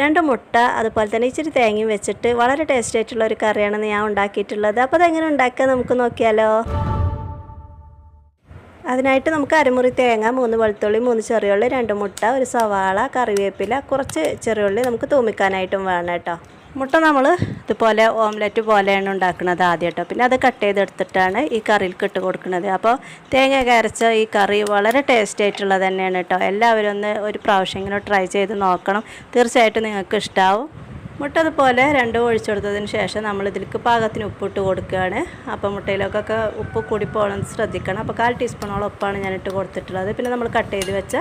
രണ്ട് മുട്ട അതുപോലെ തന്നെ ഇച്ചിരി തേങ്ങയും വെച്ചിട്ട് വളരെ ടേസ്റ്റ് ആയിട്ടുള്ള ഒരു കറിയാണ് ഞാൻ ഉണ്ടാക്കിയിട്ടുള്ളത്. അപ്പോൾ അതെങ്ങനെ ഉണ്ടാക്കുക നമുക്ക് നോക്കിയാലോ? അതിനായിട്ട് നമുക്ക് അരമുറി തേങ്ങ മൂന്ന് വെളുത്തുള്ളി മൂന്ന് ചെറിയുള്ളി രണ്ട് മുട്ട ഒരു സവാള കറിവേപ്പില കുറച്ച് ചെറിയുള്ളി നമുക്ക് തൂമിക്കാനായിട്ടും വേണം കേട്ടോ. മുട്ട നമ്മൾ ഇതുപോലെ ഓംലെറ്റ് പോലെയാണ് ഉണ്ടാക്കുന്നത് ആദ്യം പിന്നെ അത് കട്ട് ചെയ്തെടുത്തിട്ടാണ് ഈ കറിയിലേക്ക് ഇട്ട് കൊടുക്കുന്നത്. അപ്പോൾ തേങ്ങ കരച്ച ഈ കറി വളരെ ടേസ്റ്റ് ആയിട്ടുള്ളത് തന്നെയാണ് കേട്ടോ. എല്ലാവരും ഒന്ന് ഒരു പ്രാവശ്യം ഇങ്ങനെ ട്രൈ ചെയ്ത് നോക്കണം. തീർച്ചയായിട്ടും നിങ്ങൾക്ക് ഇഷ്ടമാവും മുട്ട അതുപോലെ രണ്ടും ഒഴിച്ചു കൊടുത്തതിന് ശേഷം നമ്മൾ ഇതിലേക്ക് പാകത്തിന് ഉപ്പിട്ട് കൊടുക്കുകയാണ്. അപ്പോൾ മുട്ടയിലേക്കൊക്കെ ഉപ്പ് കൂടി പോകണം ശ്രദ്ധിക്കണം. അപ്പോൾ കാൽ ടീസ്പൂണോളം ഉപ്പാണ് ഞാൻ ഇട്ട് കൊടുത്തിട്ടുള്ളത്. പിന്നെ നമ്മൾ കട്ട് ചെയ്ത് വെച്ച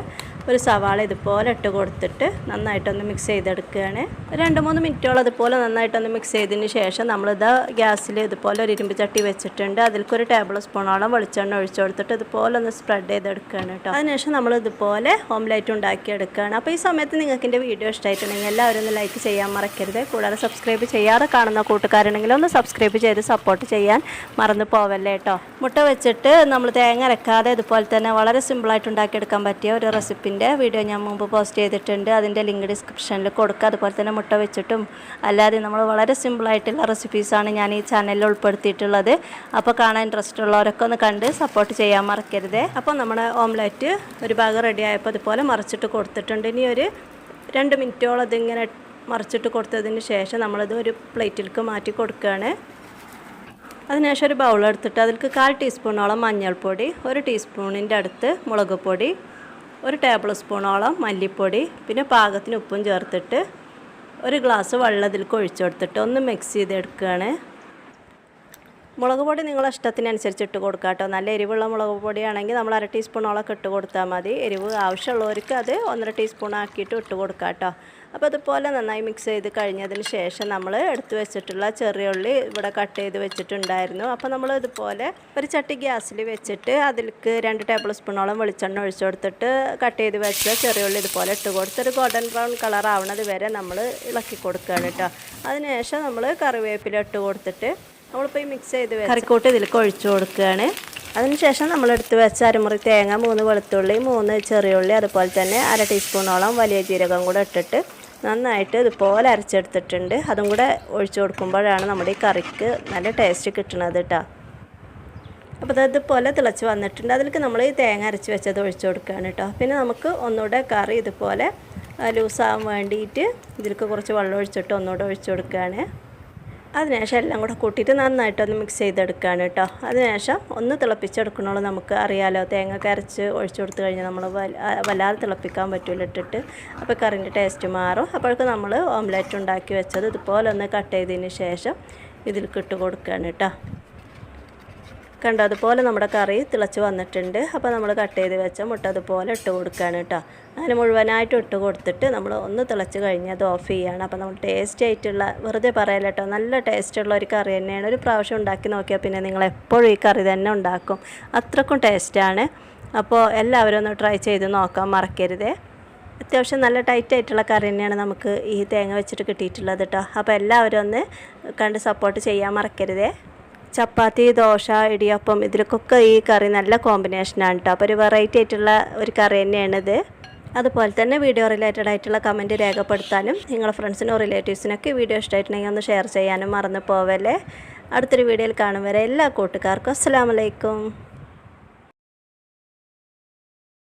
ഒരു സവാള ഇതുപോലെ ഇട്ട് കൊടുത്തിട്ട് നന്നായിട്ടൊന്ന് മിക്സ് ചെയ്തെടുക്കുകയാണ്. രണ്ട് മൂന്ന് മിനിറ്റോളം അതുപോലെ നന്നായിട്ടൊന്ന് മിക്സ് ചെയ്തതിന് ശേഷം നമ്മളിത് ഗ്യാസിൽ ഇതുപോലെ ഒരു ഇരുമ്പ് ചട്ടി വെച്ചിട്ടുണ്ട്. അതിൽക്കൊരു ടേബിൾ സ്പൂണോളം വെളിച്ചെണ്ണ ഒഴിച്ചു കൊടുത്തിട്ട് ഇതുപോലെ ഒന്ന് സ്പ്രെഡ് ചെയ്തെടുക്കുകയാണ് കേട്ടോ. അതിനുശേഷം നമ്മൾ ഇതുപോലെ ഓംലൈറ്റ് ഉണ്ടാക്കിയെടുക്കുകയാണ്. അപ്പോൾ ഈ സമയത്ത് നിങ്ങൾക്ക് എന്റെ വീഡിയോ ഇഷ്ടമായിട്ടുണ്ടെങ്കിൽ എല്ലാവരും ഒന്ന് ലൈക്ക് ചെയ്യാൻ മറക്കരുത്. കൂടാതെ സബ്സ്ക്രൈബ് ചെയ്യാതെ കാണുന്ന കൂട്ടുകാരുണ്ടെങ്കിൽ ഒന്ന് സബ്സ്ക്രൈബ് ചെയ്ത് സപ്പോർട്ട് ചെയ്യാൻ മറന്നു പോവല്ലേ കേട്ടോ. മുട്ട വെച്ചിട്ട് നമ്മൾ തേങ്ങ അരക്കാതെ ഇതുപോലെ തന്നെ വളരെ സിമ്പിളായിട്ട് ഉണ്ടാക്കിയെടുക്കാൻ പറ്റിയ ഒരു റെസിപ്പിന്റെ വീഡിയോ ഞാൻ മുമ്പ് പോസ്റ്റ് ചെയ്തിട്ടുണ്ട്. അതിന്റെ ലിങ്ക് ഡിസ്ക്രിപ്ഷനിൽ കൊടുക്കുക അതുപോലെ തന്നെ മുട്ട വെച്ചിട്ടും അല്ലാതെ നമ്മൾ വളരെ സിമ്പിളായിട്ടുള്ള റെസിപ്പീസാണ് ഞാൻ ഈ ചാനലിൽ ഉൾപ്പെടുത്തിയിട്ടുള്ളത്. അപ്പോൾ കാണാൻ ഇൻട്രസ്റ്റ് ഉള്ളവരൊക്കെ ഒന്ന് കണ്ട് സപ്പോർട്ട് ചെയ്യാൻ മറക്കരുത്. അപ്പോൾ നമ്മുടെ ഓംലെറ്റ് ഒരു ഭാഗം റെഡി ആയപ്പോൾ അതുപോലെ മറിച്ചിട്ട് കൊടുത്തിട്ടുണ്ട്. ഇനി ഒരു രണ്ട് മിനിറ്റോളം ഇതിങ്ങനെ മറിച്ചിട്ട് കൊടുത്തതിന് ശേഷം നമ്മളിത് ഒരു പ്ലേറ്റിലേക്ക് മാറ്റി കൊടുക്കുകയാണ്. അതിനുശേഷം ഒരു ബൗൾ എടുത്തിട്ട് കാൽ ടീസ്പൂണോളം മഞ്ഞൾപ്പൊടി ഒരു ടീസ്പൂണിന്റെ അടുത്ത് മുളക് പൊടി ഒരു ടേബിൾ സ്പൂണോളം മല്ലിപ്പൊടി പിന്നെ പാകത്തിന് ഉപ്പും ചേർത്തിട്ട് ഒരു ഗ്ലാസ് വെള്ളത്തിൽ ഒഴിച്ചു കൊടുത്തിട്ട് ഒന്ന് മിക്സ് ചെയ്തെടുക്കുകയാണ്. മുളക് പൊടി നിങ്ങളെ ഇഷ്ടത്തിനനുസരിച്ച് ഇട്ട് കൊടുക്കുക കേട്ടോ. നല്ല എരിവുള്ള മുളക് പൊടിയാണെങ്കിൽ നമ്മൾ അര ടീസ്പൂണോളൊക്കെ ഇട്ട് കൊടുത്താൽ മതി. എരിവ് ആവശ്യമുള്ളവർക്ക് അത് ഒന്നര ടീസ്പൂൺ ആക്കിയിട്ട് ഇട്ട് കൊടുക്കുക കേട്ടോ. അപ്പോൾ അതുപോലെ നന്നായി മിക്സ് ചെയ്ത് കഴിഞ്ഞതിന് ശേഷം നമ്മൾ എടുത്ത് വെച്ചിട്ടുള്ള ചെറിയ ഉള്ളി ഇവിടെ കട്ട് ചെയ്ത് വെച്ചിട്ടുണ്ടായിരുന്നു. അപ്പോൾ നമ്മൾ ഇതുപോലെ ഒരു ചട്ടി ഗ്യാസിൽ വെച്ചിട്ട് അതിലേക്ക് രണ്ട് ടേബിൾ സ്പൂണോളം വെളിച്ചെണ്ണ ഒഴിച്ചു കൊടുത്തിട്ട് കട്ട് ചെയ്ത് വെച്ച ചെറിയ ഉള്ളി ഇതുപോലെ ഇട്ട് കൊടുത്ത് ഒരു ഗോൾഡൻ ബ്രൗൺ കളർ ആവണത് വരെ നമ്മൾ ഇളക്കി കൊടുക്കുകയാണ് കേട്ടോ. അതിനുശേഷം നമ്മൾ കറിവേപ്പില ഇട്ട് കൊടുത്തിട്ട് നമ്മളിപ്പോൾ ഈ മിക്സ് ചെയ്ത് കറിക്കൂട്ട് ഇതിലേക്ക് ഒഴിച്ചു കൊടുക്കുകയാണ്. അതിനുശേഷം നമ്മളെടുത്ത് വെച്ച അരമുറി തേങ്ങ മൂന്ന് വെളുത്തുള്ളി മൂന്ന് ചെറിയ ഉള്ളി അതുപോലെ തന്നെ അര ടീസ്പൂണോളം വലിയ ജീരകം കൂടെ ഇട്ടിട്ട് നന്നായിട്ട് ഇതുപോലെ അരച്ചെടുത്തിട്ടുണ്ട്. അതും കൂടെ ഒഴിച്ചു കൊടുക്കുമ്പോഴാണ് നമ്മുടെ ഈ കറിക്ക് നല്ല ടേസ്റ്റ് കിട്ടുന്നത് കേട്ടോ അപ്പോൾ അത് ഇതുപോലെ തിളച്ച് വന്നിട്ടുണ്ട്. അതിലേക്ക് നമ്മൾ ഈ തേങ്ങ അരച്ച് വെച്ചത് ഒഴിച്ചു കൊടുക്കുകയാണ് കേട്ടോ പിന്നെ നമുക്ക് ഒന്നുകൂടെ കറി ഇതുപോലെ ലൂസാകാൻ വേണ്ടിയിട്ട് ഇതിലേക്ക് കുറച്ച് വെള്ളം ഒഴിച്ചിട്ട് ഒന്നുകൂടെ ഒഴിച്ചു കൊടുക്കുകയാണ്. അതിനുശേഷം എല്ലാം കൂടെ കൂട്ടിയിട്ട് നന്നായിട്ടൊന്ന് മിക്സ് ചെയ്തെടുക്കുകയാണ് കേട്ടോ. അതിനുശേഷം ഒന്ന് തിളപ്പിച്ചെടുക്കണോളൂ നമുക്ക് അറിയാലോ. തേങ്ങ കരച്ച് ഒഴിച്ചു കൊടുത്തു കഴിഞ്ഞാൽ നമ്മൾ വല്ലാതെ തിളപ്പിക്കാൻ പറ്റില്ല ഇട്ടിട്ട്. അപ്പോൾ കറിന്റെ ടേസ്റ്റ് മാറും. അപ്പോഴേക്കും നമ്മൾ ഓംലെറ്റ് ഉണ്ടാക്കി വെച്ചത് ഇതുപോലെ ഒന്ന് കട്ട് ചെയ്തതിന് ശേഷം ഇതിൽ ഇട്ട് കൊടുക്കുകയാണ് കേട്ടോ. കണ്ടോ അതുപോലെ നമ്മുടെ കറി തിളച്ച് വന്നിട്ടുണ്ട്. അപ്പോൾ നമ്മൾ കട്ട് ചെയ്ത് വെച്ച മുട്ട അതുപോലെ ഇട്ട് കൊടുക്കുകയാണ് കേട്ടോ. അങ്ങനെ മുഴുവനായിട്ട് ഇട്ട് കൊടുത്തിട്ട് നമ്മൾ ഒന്ന് തിളച്ച് കഴിഞ്ഞ് അത് ഓഫ് ചെയ്യുകയാണ്. അപ്പോൾ നമ്മൾ ടേസ്റ്റ് ആയിട്ടുള്ള വെറുതെ പറയല കേട്ടോ നല്ല ടേസ്റ്റുള്ള ഒരു കറി തന്നെയാണ്. ഒരു പ്രാവശ്യം ഉണ്ടാക്കി നോക്കിയാൽ പിന്നെ നിങ്ങൾ എപ്പോഴും ഈ കറി തന്നെ ഉണ്ടാക്കും. അത്രക്കും ടേസ്റ്റാണ് അപ്പോൾ എല്ലാവരും ഒന്ന് ട്രൈ ചെയ്ത് നോക്കാൻ മറക്കരുതേ. അത്യാവശ്യം നല്ല ടൈറ്റ് ആയിട്ടുള്ള കറി തന്നെയാണ് നമുക്ക് ഈ തേങ്ങ വെച്ചിട്ട് കിട്ടിയിട്ടുള്ളത് കേട്ടോ. അപ്പോൾ എല്ലാവരും ഒന്ന് കണ്ട് സപ്പോർട്ട് ചെയ്യാൻ മറക്കരുതേ. ചപ്പാത്തി ദോശ ഇടിയപ്പം ഇതിലൊക്കെ ഈ കറി നല്ല കോമ്പിനേഷനാണ് കേട്ടോ അപ്പോൾ ഒരു വെറൈറ്റി ആയിട്ടുള്ള ഒരു കറി തന്നെയാണിത്. അതുപോലെ തന്നെ വീഡിയോ റിലേറ്റഡ് ആയിട്ടുള്ള കമന്റ് രേഖപ്പെടുത്താനും നിങ്ങളുടെ ഫ്രണ്ട്സിനോ റിലേറ്റീവ്സിനൊക്കെ വീഡിയോ ഇഷ്ടമായിട്ടുണ്ടെങ്കിൽ ഒന്ന് ഷെയർ ചെയ്യാനും മറന്നു പോവല്ലേ. അടുത്തൊരു വീഡിയോയിൽ കാണും വരെ എല്ലാ കൂട്ടുകാർക്കും അസ്സാം വലൈക്കും